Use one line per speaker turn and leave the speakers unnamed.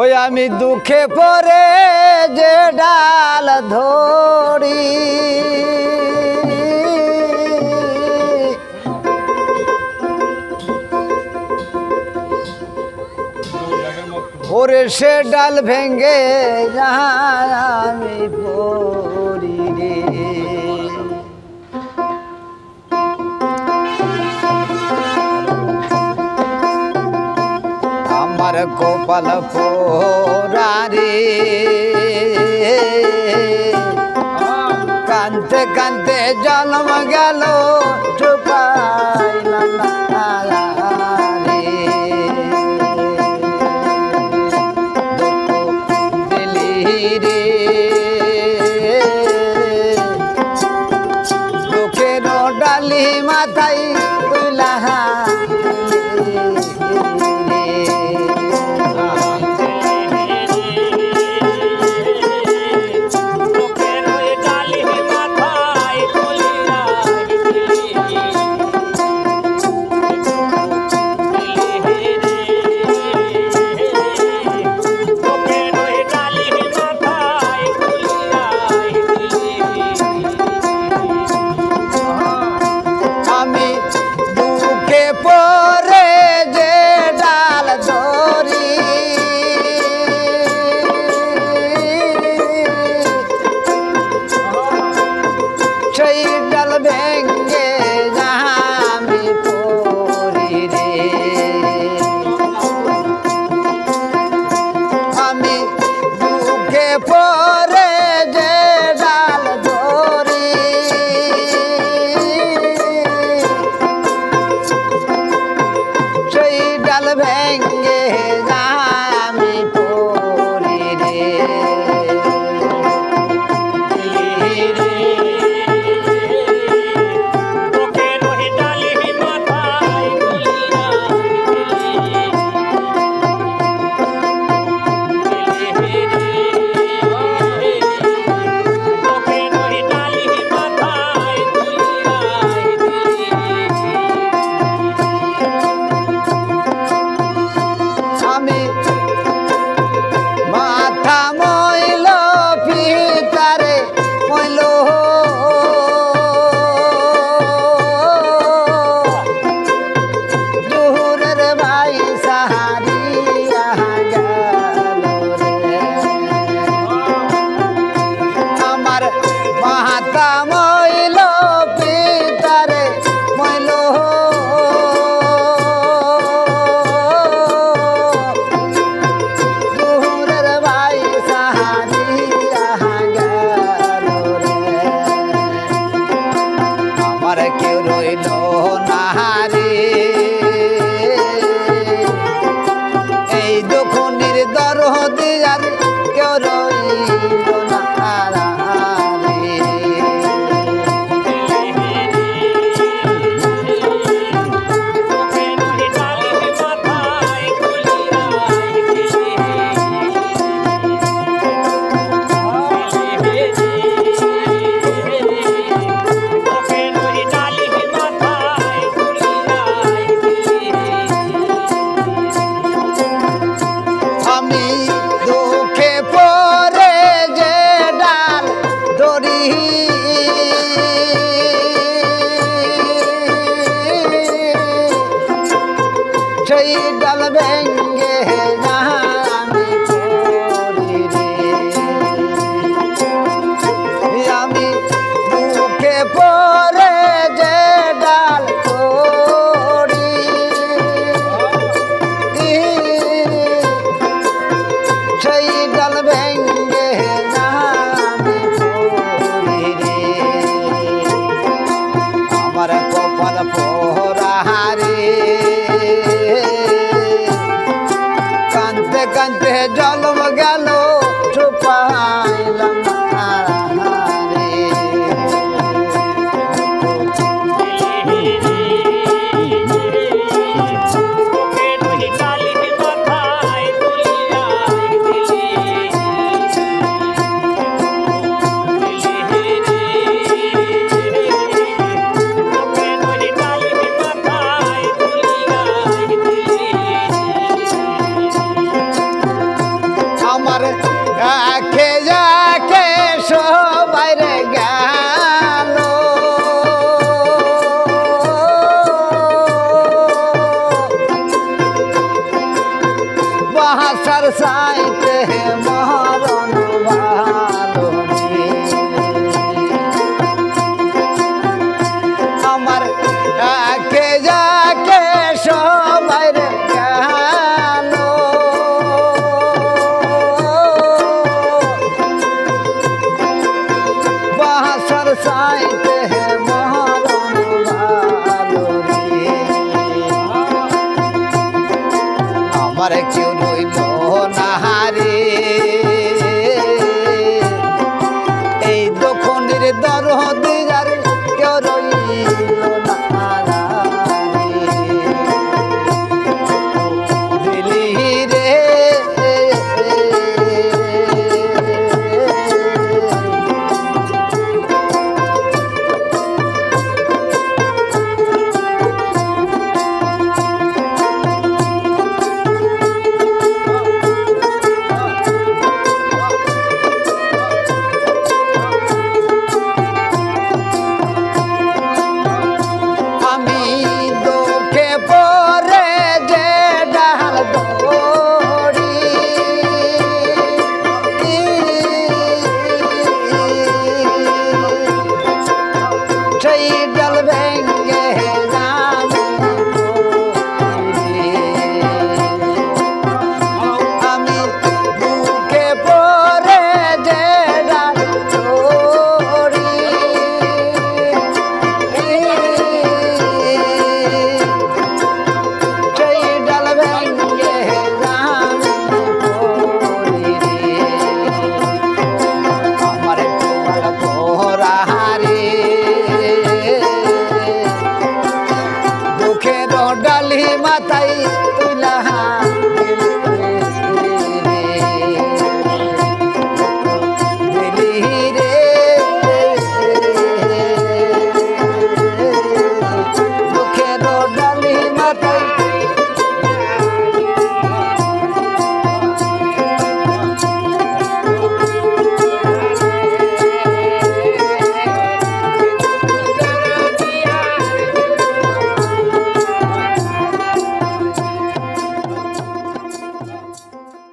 ওই আমি দুঃখে পরে যে ডাল ধরি। ওরে সে ডাল ভেঙ্গে আমি পড়ি। কপাল পোরারে কানতে কানতে জন্ম গেল ঢুকাইলাম ডালি মাথায় তুলাহা জলম Oh! time.